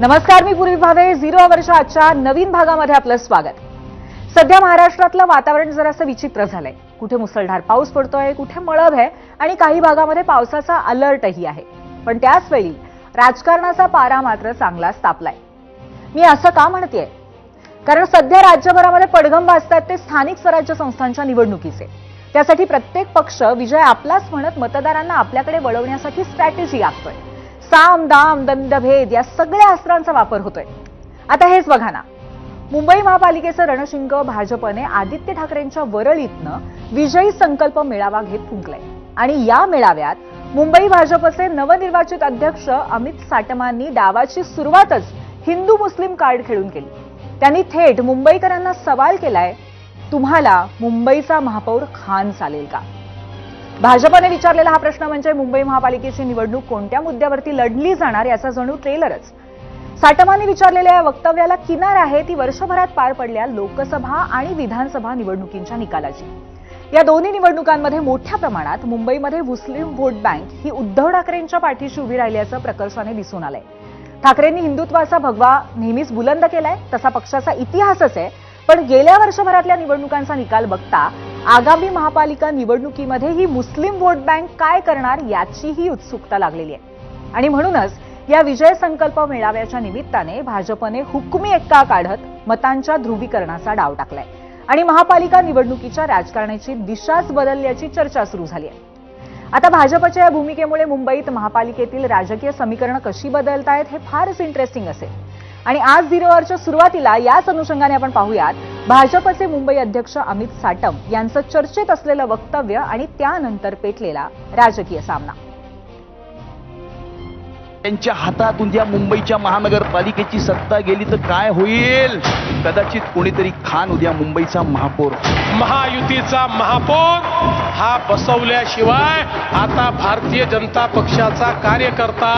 नमस्कार मी पूर्वी भावे झिरो अवरच्या आजच्या नवीन भागामध्ये आपलं स्वागत. सध्या महाराष्ट्रातलं वातावरण जरासं विचित्र झालंय. कुठे मुसळधार पाऊस पडतोय कुठे मळभ आहे आणि काही भागामध्ये पावसाचा अलर्टही आहे. पण त्याच वेळी राजकारणाचा पारा मात्र चांगलाच तापलाय. मी असं का म्हणतेय? कारण सध्या राज्यभरामध्ये पडघम असतात ते स्थानिक स्वराज्य संस्थांच्या निवडणुकीचे. त्यासाठी प्रत्येक पक्ष विजय आपलाच म्हणत मतदारांना आपल्याकडे वळवण्यासाठी स्ट्रॅटेजी आखतोय. साम दाम दंडभेद या सगळ्या अस्त्रांचा वापर होतोय. आता हेच बघा ना. मुंबई महापालिकेचं रणशिंग भाजपने आदित्य ठाकरेंच्या वरळीतनं विजयी संकल्प मेळावा घेत फुंकलाय. आणि या मेळाव्यात मुंबई भाजपचे नवनिर्वाचित अध्यक्ष अमित साटमांनी डावाची सुरुवातच हिंदू मुस्लिम कार्ड खेळून केली. त्यांनी थेट मुंबईकरांना सवाल केलाय तुम्हाला मुंबईचा महापौर खान चालेल का? भाजपने विचारलेला हा प्रश्न म्हणजे मुंबई महापालिकेची निवडणूक कोणत्या मुद्द्यावरती लढली जाणार याचा जणू ट्रेलरच. साटमाने विचारलेल्या या वक्तव्याला किनार आहे ती वर्षभरात पार पडल्या लोकसभा आणि विधानसभा निवडणुकींच्या निकालाची. या दोन्ही निवडणुकांमध्ये मोठ्या प्रमाणात मुंबईमध्ये मुस्लिम व्होट बँक ही उद्धव ठाकरेंच्या पाठीशी उभी राहिल्याचं प्रकर्षाने दिसून आलंय. ठाकरेंनी हिंदुत्वाचा भगवा नेहमीच बुलंद केलाय तसा पक्षाचा इतिहासच आहे. पण गेल्या वर्षभरातल्या निवडणुकांचा निकाल बघता आगामी महापालिका निवडणुकीमध्ये ही मुस्लिम वोट बँक काय करणार याचीही उत्सुकता लागलेली आहे. आणि म्हणूनच या विजय संकल्प मेळाव्याच्या निमित्ताने भाजपने हुकमी एक्का काढत मतांच्या ध्रुवीकरणाचा डाव टाकलाय. आणि महापालिका निवडणुकीच्या राजकारणाची दिशाच बदलल्याची चर्चा सुरू झाली आहे. आता भाजपच्या या भूमिकेमुळे मुंबईत महापालिकेतील राजकीय समीकरण कशी बदलतायत हे फारच इंटरेस्टिंग असेल. आणि आज झिरो सुरुवातीला याच अनुषंगाने आपण पाहूयात भाजपचे मुंबई अध्यक्ष अमित साटम यांचं चर्चेत असलेलं वक्तव्य आणि त्यानंतर पेटलेला राजकीय सामना. त्यांच्या हातातून ज्या मुंबईच्या महानगरपालिकेची सत्ता गेली तर काय होईल? कदाचित कोणीतरी खान उद्या मुंबईचा महापौर. महायुतीचा महापौर हा बसवल्याशिवाय आता भारतीय जनता पक्षाचा कार्यकर्ता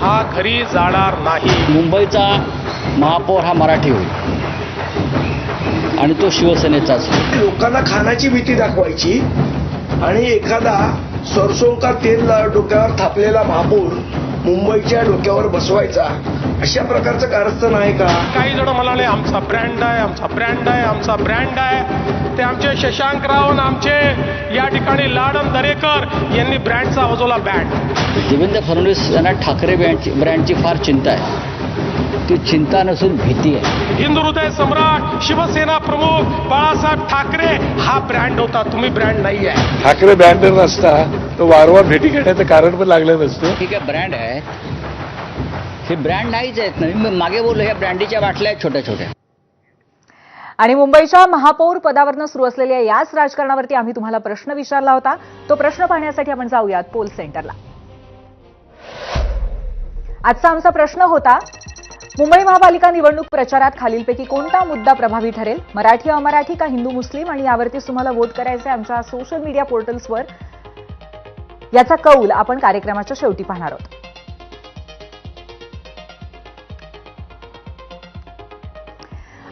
हा घरी जाणार नाही. मुंबईचा महापौर हा मराठी होईल. आणि तो शिवसेनेचाच लोकांना खाण्याची भीती दाखवायची. आणि एखादा सरसों का तेल डोक्यावर थापलेला महापौर मुंबईच्या डोक्यावर बसवायचा अशा प्रकारचं कारस्थान आहे का? काही जण म्हणाले आमचा ब्रँड आहे आमचा ब्रँड आहे आमचा ब्रँड आहे. ते आमचे शशांकराव आणि आमचे या ठिकाणी लाडन दरेकर यांनी ब्रँडचा वाजवला बँड देवेंद्र फडणवीस यांना ठाकरे ब्रँडची ब्रँडची फार चिंता आहे. ती चिंता नसून भीती आहे. हिंदू हृदय सम्राट शिवसेना प्रमुख बाळासाहेब ठाकरे हा ब्रँड होता. तुम्ही ब्रँड नाही आहे ठाकरे ब्रँड नसता. तर वारंवार भेटी घेण्याचं कारण पण लागलं नसतं. ठीक आहे ब्रँड आहे. हे ब्रँड नाहीच आहेत. ना मी मागे बोललो ह्या ब्रँडीच्या बाटल्या आहेत छोट्या छोट्या आणि मुंबईच्या महापौर पदावरनं सुरू असलेल्या याच राजकारणावरती आम्ही तुम्हाला प्रश्न विचारला होता. तो प्रश्न पाहण्यासाठी आपण जाऊयात पोल सेंटरला. आजचा आमचा प्रश्न होता मुंबई महापालिका निवडणूक प्रचारात खालीलपैकी कोणता मुद्दा प्रभावी ठरेल? मराठी अमराठी का हिंदू मुस्लिम? आणि यावरती तुम्हाला वोट करायचे आमच्या सोशल मीडिया पोर्टल्सवर याचा कौल आपण कार्यक्रमाच्या शेवटी पाहणार आहोत.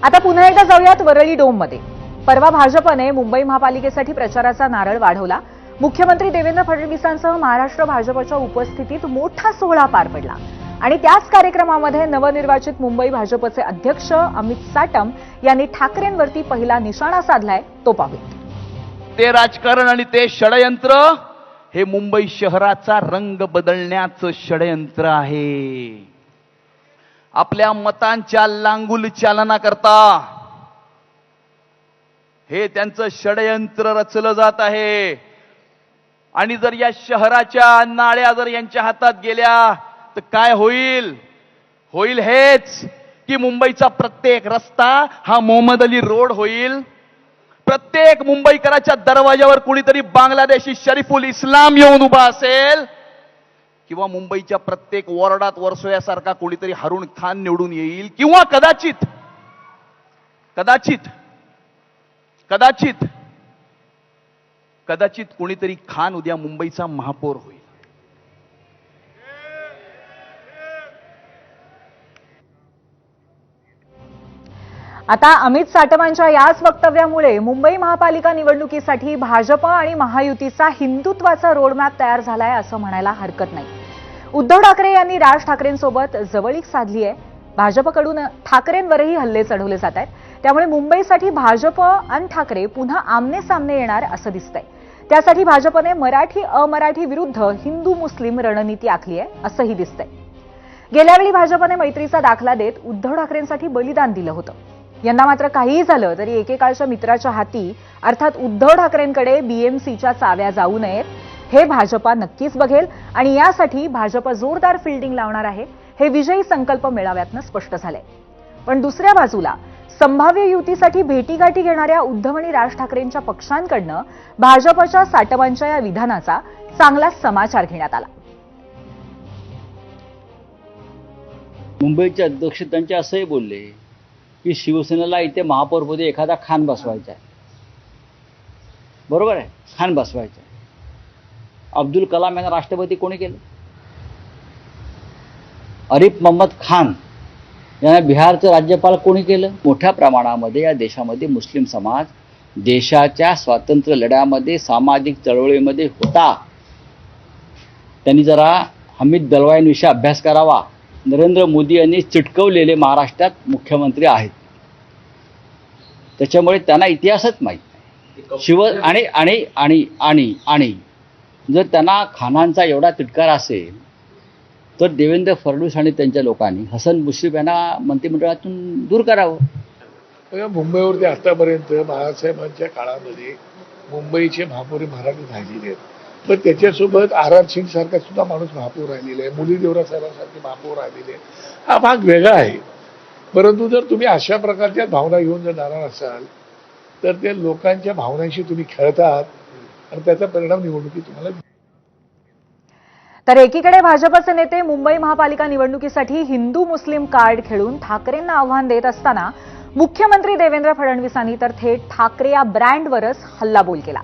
आता पुन्हा एकदा जाऊयात वरळी डोममध्ये. परवा भाजपने मुंबई महापालिकेसाठी प्रचाराचा नारळ वाढवला. मुख्यमंत्री देवेंद्र फडणवीसांसह महाराष्ट्र भाजपच्या उपस्थितीत मोठा सोहळा पार पडला. आणि त्याच कार्यक्रमामध्ये नवनिर्वाचित मुंबई भाजपचे अध्यक्ष अमित साटम यांनी ठाकरेंवरती पहिला निशाणा साधलाय तो पाहूया. ते राजकारण आणि ते षडयंत्र हे मुंबई शहराचा रंग बदलण्याचं षडयंत्र आहे. आपल्या मतांच्या लांगुल चालना करता हे त्यांचं षडयंत्र रचलं जात आहे. आणि जर या शहराच्या नाळ्या जर यांच्या हातात गेल्या तर काय होईल? होईल हेच की मुंबईचा प्रत्येक रस्ता हा मोहम्मद अली रोड होईल. प्रत्येक मुंबईकराच्या दरवाजावर कुणीतरी बांगलादेशी शरीफुल इस्लाम येऊन उभा असेल किंवा मुंबईच्या प्रत्येक वॉर्डात वर्सोयासारखा कोणीतरी हरुण खान निवडून येईल किंवा कदाचित कदाचित कदाचित कदाचित कोणीतरी खान उद्या मुंबईचा महापौर होईल. आता अमित साटमांच्या याच वक्तव्यामुळे मुंबई महापालिका निवडणुकीसाठी भाजप आणि महायुतीचा हिंदुत्वाचा रोडमॅप तयार झालाय असं म्हणायला हरकत नाही. उद्धव ठाकरे यांनी राज ठाकरेंसोबत जवळीक साधली आहे. भाजपकडून ठाकरेंवरही हल्ले चढवले जात आहेत. त्यामुळे मुंबईसाठी भाजप आणि ठाकरे पुन्हा आमने सामने येणार असं दिसतंय. त्यासाठी भाजपने मराठी अमराठी विरुद्ध हिंदू मुस्लिम रणनीती आखली आहे असंही दिसतंय. गेल्यावेळी भाजपने मैत्रीचा दाखला देत उद्धव ठाकरेंसाठी बलिदान दिलं होतं. यंदा मात्र काहीही झालं तरी एकेकाळच्या मित्राच्या हाती अर्थात उद्धव ठाकरेंकडे बीएमसीच्या चाव्या जाऊ नयेत. हे भाजपा नक्कीच बघेल आणि यासाठी भाजप जोरदार फिल्डिंग लावणार आहे. हे विजयी संकल्प मेळाव्यातनं स्पष्ट झालंय. पण दुसऱ्या बाजूला संभाव्य युतीसाठी भेटीगाठी घेणाऱ्या उद्धव आणि राज ठाकरेंच्या पक्षांकडनं भाजपच्या साटवांच्या या विधानाचा चांगला समाचार घेण्यात आला. मुंबईच्या अध्यक्ष त्यांचे असंही बोलले की शिवसेनेला इथे महापौरपदी एखादा खान बसवायचा आहे. बरोबर आहे? खान बसवायचा आहे. अब्दुल कलाम यांना राष्ट्रपती कोणी केलं? अरिफ मोहम्मद खान यांना बिहारचं राज्यपाल कोणी केलं? मोठ्या प्रमाणामध्ये या देशामध्ये मुस्लिम समाज देशाच्या स्वातंत्र्य लढ्यामध्ये सामाजिक चळवळीमध्ये होता. त्यांनी जरा हमीद दलवाईंविषयी अभ्यास करावा. नरेंद्र मोदी यांनी चिटकवलेले महाराष्ट्रात मुख्यमंत्री आहेत. त्याच्यामुळे त्यांना इतिहासच माहीत नाही. शिव आणि आणि आणि आणि आणि जर त्यांना खानांचा एवढा तिटकार असेल तर देवेंद्र फडणवीस आणि त्यांच्या लोकांनी हसन मुश्रीफ यांना मंत्रिमंडळातून दूर करावं. मुंबईवरती आतापर्यंत बाळासाहेबांच्या काळामध्ये मुंबईचे महापौर मराठी झालेले आहेत. पण त्याच्यासोबत आर आर सिंग सारखा सुद्धा माणूस महापौर राहिलेला आहे. मुली देवरा साहेबांसारखे महापौर राहिलेले आहे हा भाग वेगळा आहे. परंतु जर तुम्ही अशा प्रकारच्या भावना घेऊन जर जाणार असाल तर ते लोकांच्या भावनांशी तुम्ही खेळतात आणि त्याचा परिणाम निवडणुकीत तुम्हाला तर एकीकडे भाजपचे नेते मुंबई महापालिका निवडणुकीसाठी हिंदू मुस्लिम कार्ड खेळून ठाकरेंना आव्हान देत असताना मुख्यमंत्री देवेंद्र फडणवीसांनी तर थेट ठाकरे या ब्रँडवरच हल्लाबोल केला.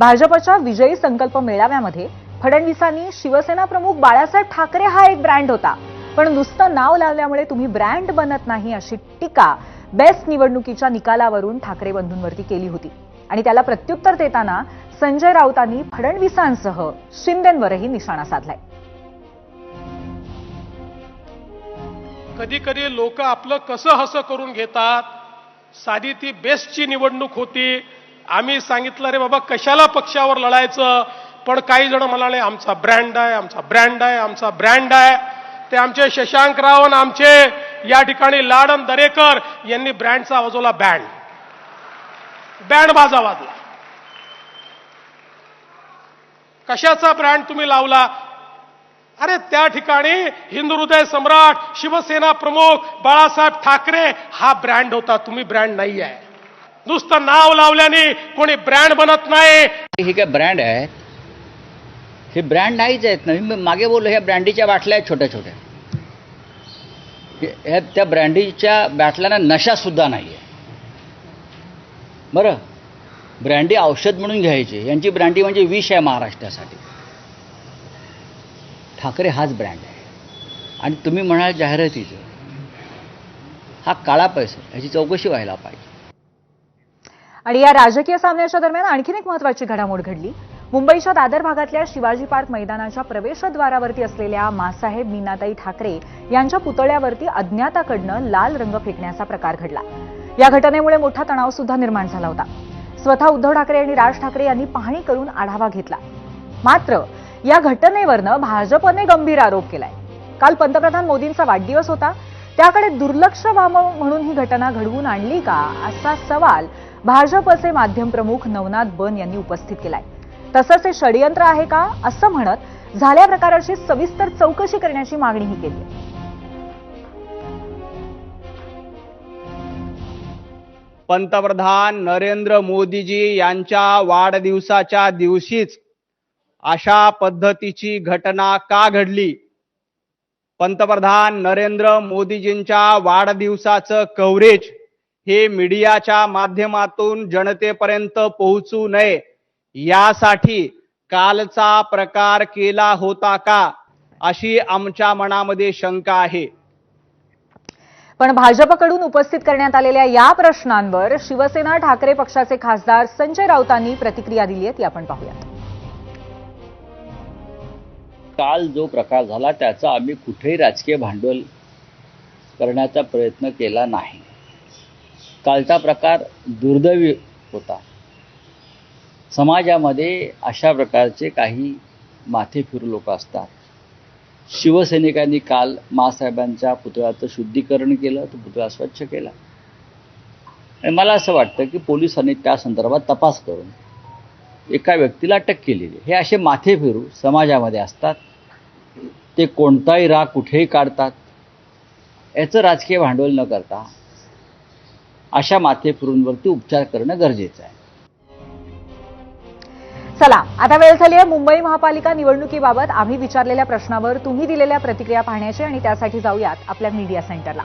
भाजपच्या विजयी संकल्प मेळाव्यामध्ये फडणवीसांनी शिवसेना प्रमुख बाळासाहेब ठाकरे हा एक ब्रँड होता. पण नुसतं नाव लावल्यामुळे तुम्ही ब्रँड बनत नाही अशी टीका बेस्ट निवडणुकीच्या निकालावरून ठाकरे बंधूंवरती केली होती. आणि त्याला प्रत्युत्तर देताना संजय राऊतांनी फडणवीसांसह शिंदेंवरही निशाणा साधलाय. कधी कधी लोक आपलं कसं हसं करून घेतात साधी ती बेस्टची निवडणूक होती आम्ही सांगितलं रे बाबा कशाला पक्षावर लढायचं? पण काही जण म्हणाले आमचा ब्रँड आहे आमचा ब्रँड आहे आमचा ब्रँड आहे. ते आमचे शशांक राव आणि आमचे या ठिकाणी लाडन दरेकर यांनी ब्रँडचा वाजवला बँड बँड बाजा वाजला कशाचा ब्रँड तुम्ही लावला? अरे त्या ठिकाणी हिंदू हृदय सम्राट शिवसेना प्रमुख बाळासाहेब ठाकरे हा ब्रँड होता तुम्ही ब्रँड नाही आहे नुसतं नाव लावल्याने कोणी ब्रँड बनत नाही. हे काय ब्रँड आहे? हे ब्रँड नाहीच आहेत ना. मी मागे बोललो ह्या ब्रँडीच्या बाटल्या आहेत छोट्या छोट्या ह्या त्या ब्रँडीच्या बाटल्यांना नशासुद्धा नाही आहे बरं? ब्रँडी औषध म्हणून घ्यायची. यांची ब्रँडी म्हणजे विष आहे महाराष्ट्रासाठी. ठाकरे हाच ब्रँड आहे. आणि तुम्ही म्हणाल जाहिरातीचं. हा काळा पैसा ह्याची चौकशी व्हायला पाहिजे. आणि या राजकीय सामन्याच्या दरम्यान आणखीन एक महत्वाची घडामोड घडली. मुंबईच्या दादर भागातल्या शिवाजी पार्क मैदानाच्या प्रवेशद्वारावरती असलेल्या मासाहेब मीनाताई ठाकरे यांच्या पुतळ्यावरती अज्ञाताकडनं लाल रंग फेकण्याचा प्रकार घडला. या घटनेमुळे मोठा तणाव सुद्धा निर्माण झाला होता. स्वतः उद्धव ठाकरे आणि राज ठाकरे यांनी पाहणी करून आढावा घेतला. मात्र या घटनेवरनं भाजपने गंभीर आरोप केलाय. काल पंतप्रधान मोदींचा वाढदिवस होता. त्याकडे दुर्लक्ष व्हावं म्हणून ही घटना घडवून आणली का? असा सवाल भाजपचे माध्यम प्रमुख नवनाथ बन यांनी उपस्थित केलाय तसंच हे षडयंत्र आहे का असं म्हणत झाल्या प्रकाराची सविस्तर चौकशी करण्याची मागणीही केली आहे. पंतप्रधान नरेंद्र मोदीजी यांच्या वाढदिवसाच्या दिवशीच अशा पद्धतीची घटना का घडली पंतप्रधान नरेंद्र मोदीजींच्या वाढदिवसाचं कव्हरेज हे मीडियाच्या माध्यमातून जनतेपर्यंत पोहोचू नये. यासाठी कालचा प्रकार केला होता का अशी आमच्या मनामध्ये शंका आहे. पण भाजपकडून उपस्थित करण्यात आलेल्या या प्रश्नांवर शिवसेना ठाकरे पक्षाचे खासदार संजय राऊतांनी प्रतिक्रिया दिली आहे ती आपण पाहूया काल जो प्रकार झाला त्याचं आम्ही कुठेही राजकीय भांडवल करण्याचा प्रयत्न केला नाही. कालचा प्रकार दुर्दैवी होता. समाजामध्ये अशा प्रकारचे काही माथेफिरू लोक असतात. शिवसैनिकांनी काल मासाहेबांच्या पुतळ्याचं शुद्धीकरण केलं तो पुतळा स्वच्छ केला. आणि मला असं वाटतं की पोलिसांनी त्या संदर्भात तपास करून एका व्यक्तीला अटक केलेली. हे असे माथे फिरू समाजामध्ये असतात. ते कोणताही राग कुठेही काढतात. याचं राजकीय भांडवल न करता अशा माथेफिरूंवरती उपचार करणं गरजेचं आहे. चला आता वेळ झाली आहे मुंबई महापालिका निवडणुकीबाबत. आम्ही विचारलेल्या प्रश्नावर तुम्ही दिलेल्या प्रतिक्रिया पाहण्याची आणि त्यासाठी जाऊयात आपल्या मीडिया सेंटरला.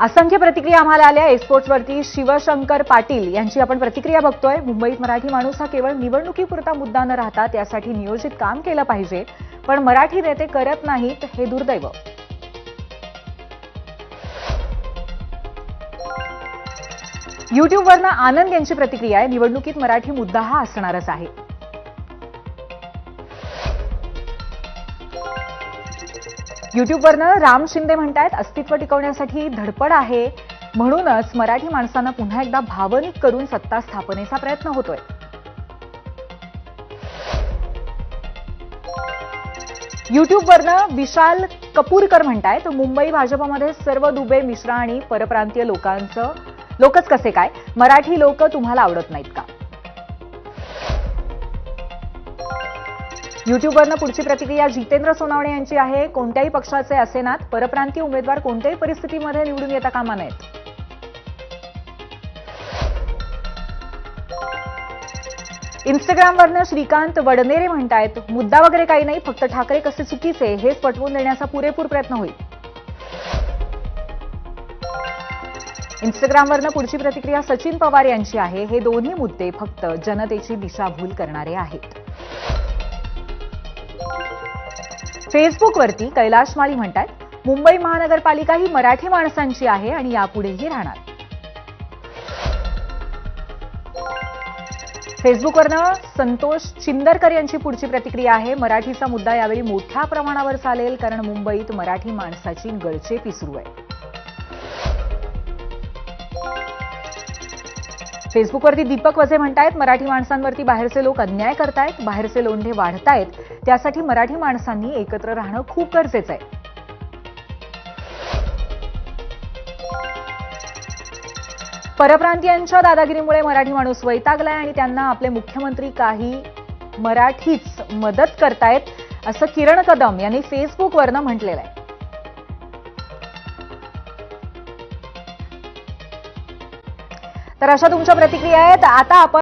असंख्य प्रतिक्रिया आम्हाला आल्या. एक्सपोर्ट्सवरती शिवशंकर पाटील यांची आपण प्रतिक्रिया बघतोय. मुंबईत मराठी माणूस हा केवळ निवडणुकीपुरता मुद्दा न राहता त्यासाठी नियोजित काम केलं पाहिजे. पण मराठी नेते करत नाहीत हे दुर्दैव. युट्यूबवरनं आनंद यांची प्रतिक्रिया आहे. निवडणुकीत मराठी मुद्दा हा असणारच आहे. युट्यूबवरनं राम शिंदे म्हणतायत अस्तित्व टिकवण्यासाठी धडपड आहे. म्हणूनच मराठी माणसांना पुन्हा एकदा भावनिक करून सत्ता स्थापनेचा प्रयत्न होतोय. युट्यूबवरनं विशाल कपूरकर म्हणताय तर मुंबई भाजपमध्ये सर्व दुबे मिश्रा आणि परप्रांतीय लोकांचं लोकच कसे काय? मराठी लोक तुम्हाला आवडत नाहीत का? युट्यूबवरनं पुढची प्रतिक्रिया जितेंद्र सोनावणे यांची आहे. कोणत्याही पक्षाचे असेनात परप्रांतीय उमेदवार कोणत्याही परिस्थितीमध्ये निवडून येता कामा नयेत. इंस्टाग्रामवरनं श्रीकांत वडनेरे म्हणतायत मुद्दा वगैरे काही नाही फक्त ठाकरे कसे चुकीचे हेच पटवून देण्याचा पुरेपूर प्रयत्न होईल. इंस्टाग्रामवरनं पुढची प्रतिक्रिया सचिन पवार यांची आहे. हे दोन्ही मुद्दे फक्त जनतेची दिशाभूल करणारे आहेत. फेसबुकवरती कैलाश माळी म्हणतात मुंबई महानगरपालिका ही मराठी माणसांची आहे आणि यापुढेही राहणार. फेसबुकवरनं संतोष चिंदरकर यांची पुढची प्रतिक्रिया आहे. मराठीचा मुद्दा यावेळी मोठ्या प्रमाणावर चालेल कारण मुंबईत मराठी माणसाची गळचेपी सुरू आहे. फेसबुकवरती दीपक वजे म्हणतायत मराठी माणसांवरती बाहेरचे लोक अन्याय करतायत बाहेरचे लोंढे वाढतायत. त्यासाठी मराठी माणसांनी एकत्र राहणं खूप गरजेचं आहे. परप्रांतीयांच्या दादागिरीमुळे मराठी माणूस वैतागलाय आणि त्यांना आपले मुख्यमंत्री काही मराठीच मदत करतायत असं किरण कदम यांनी फेसबुकवरनं म्हटलेलं आहे. तर अशा तुमच्या प्रतिक्रिया आहेत. आता आपण